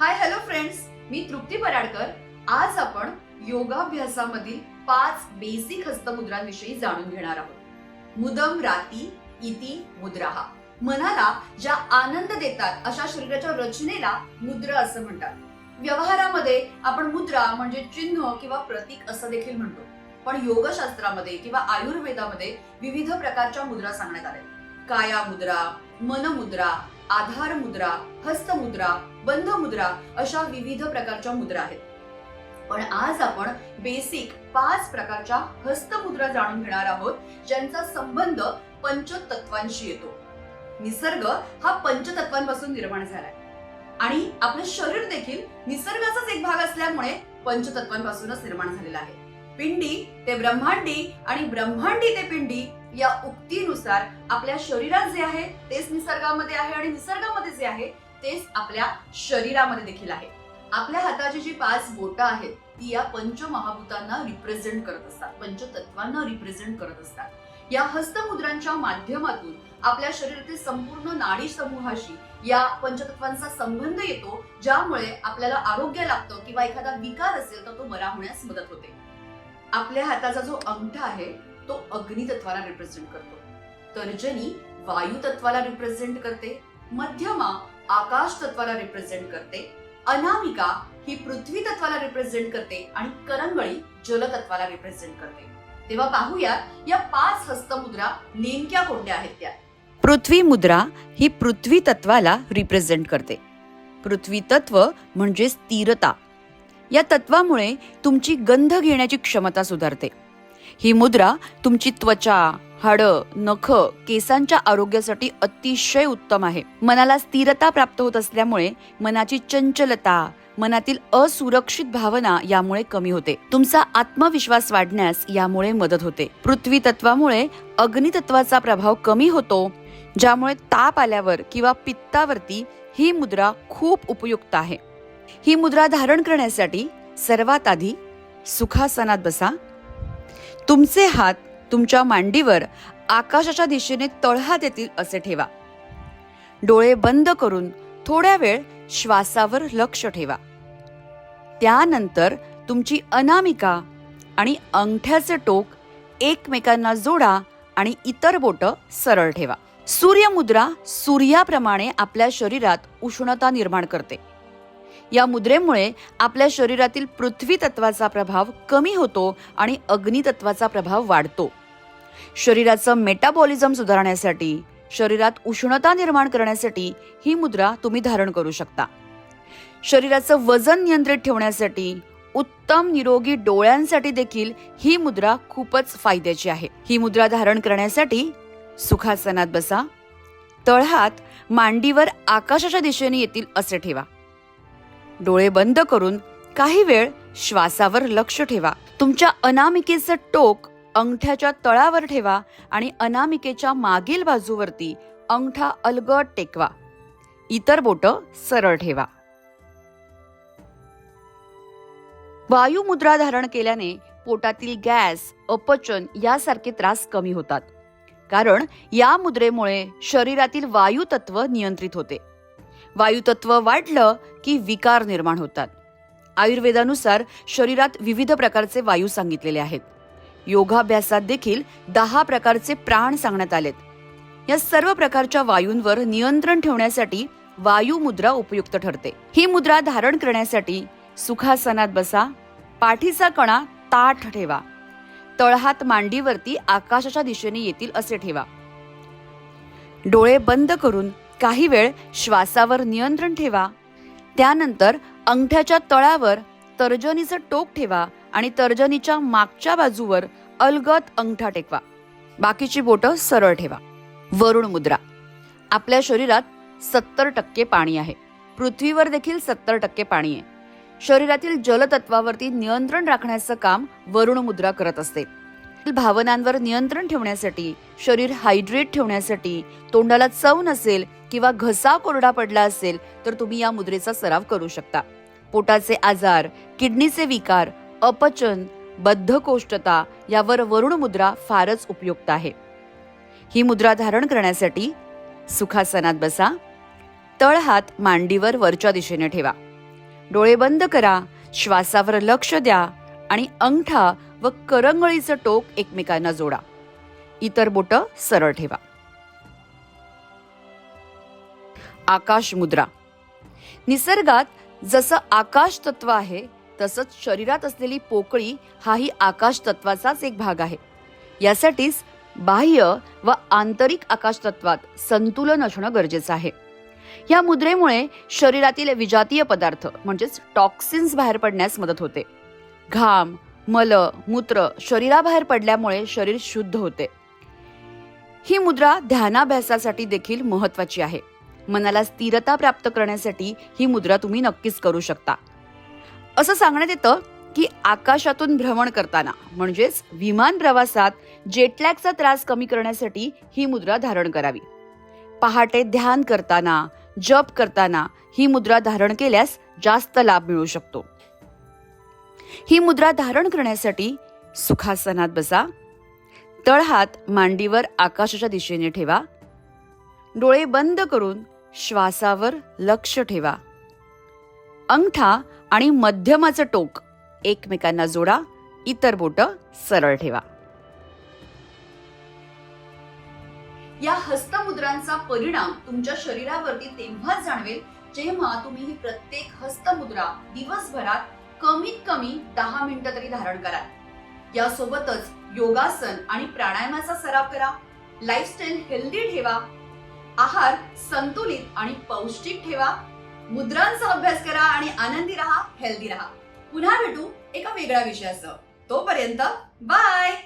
हाय hello friends मी तृप्ती पराडकर. आज आपण योगाभ्यासामधील पाच बेसिक हस्तमुद्रांविषयी जाणून घेणार आहोत. मुदम राती इति मुद्राहा. मनाला ज्या आनंद देतात अशा शरीराच्या रचनेला मुद्रा असं म्हणतात. व्यवहारामध्ये आपण मुद्रा म्हणजे चिन्ह किंवा प्रतीक असं देखील म्हणतो. पण योगशास्त्रामध्ये किंवा आयुर्वेदामध्ये विविध प्रकारच्या मुद्रा सांगण्यात आल्या. काया मुद्रा मनमुद्रा आधार मुद्रा हस्तमुद्रा बंध मुद्रा अशा विविध प्रकारच्या मुद्रा आहेत. पण आज आपण बेसिक पाच प्रकारच्या हस्तमुद्रा जाणून घेणार आहोत ज्यांचा संबंध पंचतत्वांशी येतो. निसर्ग हा पंचतत्वांपासून निर्माण झालाय. आणि आपलं शरीर देखील निसर्गाचाच एक भाग असल्यामुळे पंचतत्वांपासूनच निर्माण झालेला आहे. पिंडी ते ब्रह्मांडी आणि ब्रह्मांडी ते पिंडी या उक्तीनुसार आपल्या शरीरात जे आहे तेच निसर्गामध्ये आहे आणि निसर्गामध्ये जे आहे तेच आपल्या शरीरामध्ये देखील आहे. आपल्या हाताची जी पाच बोटं आहेत ती या पंचमहाभूतांना रिप्रेझेंट करत असतात पंचतत्वांना रिप्रेझेंट करत असतात. या हस्तमुद्रांच्या माध्यमातून आपल्या शरीरातील संपूर्ण नाडी समूहाशी या पंचतत्वांचा संबंध येतो ज्यामुळे आपल्याला आरोग्य लागतं किंवा एखादा विकार असेल तर तो बरा होण्यास मदत होते. आपल्या हाताचा जो अंगठा आहे तो अग्नितत्वाला रिप्रेझेंट करतो. तर्जनी वायू तत्वाला रिप्रेझेंट करते मध्यमा आकाश तत्वाला रिप्रेझेंट करते अनामिका ही पृथ्वी तत्वाला रिप्रेझेंट करते आणि करंगळी जलतत्वाला रिप्रेझेंट करते. तेव्हा पाहूया या पाच हस्तमुद्रा नेमक्या कोणत्या आहेत त्या? पृथ्वी मुद्रा ही पृथ्वी तत्वाला रिप्रेझेंट करते. पृथ्वी तत्व म्हणजे स्थिरता. या तत्वामुळे तुमची गंध घेण्याची क्षमता सुधारते. ही मुद्रा तुमची त्वचा हाडं नख केसांच्या आरोग्यासाठी अतिशय उत्तम आहे. मनाला स्थिरता प्राप्त होत असल्यामुळे मनाची चंचलता मनातील असुरक्षित भावना यामुळे कमी होते. तुमचा आत्मविश्वास वाढण्यास यामुळे मदत होते. पृथ्वी तत्वामुळे अग्नितत्वाचा प्रभाव कमी होतो ज्यामुळे ताप आल्यावर किंवा पित्तावरती ही मुद्रा खूप उपयुक्त आहे. ही मुद्रा धारण करण्यासाठी सर्वात आधी सुखासनात बसा तुमचे हात तुमच्या मांडीवर आकाशाच्या दिशेने तळहात येतील असे ठेवा. डोळे बंद करून थोड्या वेळ श्वासावर लक्ष ठेवा. त्यानंतर तुमची अनामिका आणि अंगठ्याचे टोक एकमेकांना जोडा आणि इतर बोट सरळ ठेवा. सूर्यमुद्रा सूर्याप्रमाणे आपल्या शरीरात उष्णता निर्माण करते. या मुद्रेमुळे आपल्या शरीरातील पृथ्वी तत्वाचा प्रभाव कमी होतो आणि अग्नितत्वाचा प्रभाव वाढतो. शरीराचं मेटाबॉलिझम सुधारण्यासाठी शरीरात उष्णता निर्माण करण्यासाठी ही मुद्रा तुम्ही धारण करू शकता. शरीराचं वजन नियंत्रित ठेवण्यासाठी उत्तम निरोगी डोळ्यांसाठी देखील ही मुद्रा खूपच फायद्याची आहे. ही मुद्रा धारण करण्यासाठी सुखासनात बसा तळहात मांडीवर आकाशाच्या दिशेने येतील असे ठेवा. डोळे बंद करून काही वेळ श्वासावर लक्ष ठेवा. तुमच्या अनामिकेचं टोक अंगठ्याच्या तळावर ठेवा आणि अनामिकेच्या मागील बाजूवरती अंगठा अलगट टेकवा. इतर बोट सरळ ठेवा. वायुमुद्रा धारण केल्याने पोटातील गॅस अपचन यासारखे त्रास कमी होतात. कारण या मुद्रेमुळे शरीरातील वायू तत्व नियंत्रित होते. वायुतत्व वाढलं की विकार निर्माण होतात. आयुर्वेदानुसार शरीरात विविध प्रकारचे वायू सांगितलेले आहेत. योगाभ्यासात देखील दहा प्रकारचे प्राण सांगण्यात आलेत. या सर्व प्रकारच्या वायूंवर नियंत्रण ठेवण्यासाठी वायू मुद्रा उपयुक्त ठरते. ही मुद्रा धारण करण्यासाठी सुखासनात बसा पाठीचा कणा ताठ ठेवा तळहात मांडीवरती आकाशाच्या दिशेने येतील असे ठेवा. डोळे बंद करून काही वेळ श्वासावर नियंत्रण ठेवा. त्यानंतर अंगठ्याच्या तळावर तर्जनीचं टोक ठेवा आणि तर्जनीच्या मागच्या बाजूवर अलगत अंगठा टेकवा. बाकीची बोटं सरळ ठेवा. वरुण मुद्रा. आपल्या शरीरात सत्तर टक्के पाणी आहे. पृथ्वीवर देखील सत्तर टक्के पाणी आहे. शरीरातील जलतत्वावरती नियंत्रण राखण्याचं काम वरुण मुद्रा करत असते. भावनांवर नियंत्रण ठेवण्यासाठी शरीर हायड्रेट ठेवण्यासाठी तोंडाला चव नसेल किंवा घसा कोरडा पडला असेल तर तुम्ही या मुद्रेचा सराव करू शकता. पोटाचे आजार किडनीचे विकार अपचन बद्धकोष्ठता यावर वरुण मुद्रा फारच उपयुक्त आहे. ही मुद्रा धारण करण्यासाठी सुखासनात बसा तळहात मांडीवर वरच्या दिशेने ठेवा. डोळे बंद करा श्वासावर लक्ष द्या आणि अंगठा व करंगळीचं टोक एकमेकांना जोडा. इतर बोट सरळ ठेवा. आकाश मुद्रा. निसर्गात जसं आकाश तत्व आहे तसंच शरीरात असलेली पोकळी हाही आकाश तत्वाचाच एक भाग आहे. यासाठीच बाह्य व आंतरिक आकाश तत्वात संतुलन असणं गरजेचं आहे. या मुद्रेमुळे शरीरातील विजातीय पदार्थ म्हणजेच टॉक्सिन्स बाहेर पडण्यास मदत होते. घाम मल मूत्र शरीराबाहेर पडल्यामुळे शरीर शुद्ध होते. ही मुद्रा ध्यानाभ्यासासाठी देखील महत्वाची आहे. मनाला स्थिरता प्राप्त करण्यासाठी ही मुद्रा तुम्ही नक्कीच करू शकता. असं सांगण्यात येतं की आकाशातून भ्रमण करताना म्हणजेच विमान प्रवासात जेटलॅगचा त्रास कमी करण्यासाठी ही मुद्रा धारण करावी. पहाटे ध्यान करताना जप करताना ही मुद्रा धारण केल्यास जास्त लाभ मिळू शकतो. ही मुद्रा धारण करण्यासाठी सुखासनात बसा. तळहात मांडीवर आकाशाच्या दिशेने ठेवा. डोळे बंद करून श्वासावर लक्ष ठेवा. अंगठा आणि मध्यमाचं टोक एकमेकांना जोडा इतर बोट सरळ ठेवा. या हस्तमुद्रांचा परिणाम तुमच्या शरीरावरती तेव्हाच जाणवेल जेव्हा तुम्ही ही प्रत्येक हस्तमुद्रा दिवसभरात कमीत कमी दहा मिनिटं तरी धारण कराल यासोबतच योगासन आणि प्राणायामाचा सराव करा. लाईफस्टाईल हेल्दी ठेवा. आहार संतुलित आणि पौष्टिक ठेवा. मुद्रांचा अभ्यास करा आणि आनंदी राहा हेल्दी राहा. पुन्हा भेटू एका वेगळ्या विषयासह. तोपर्यंत बाय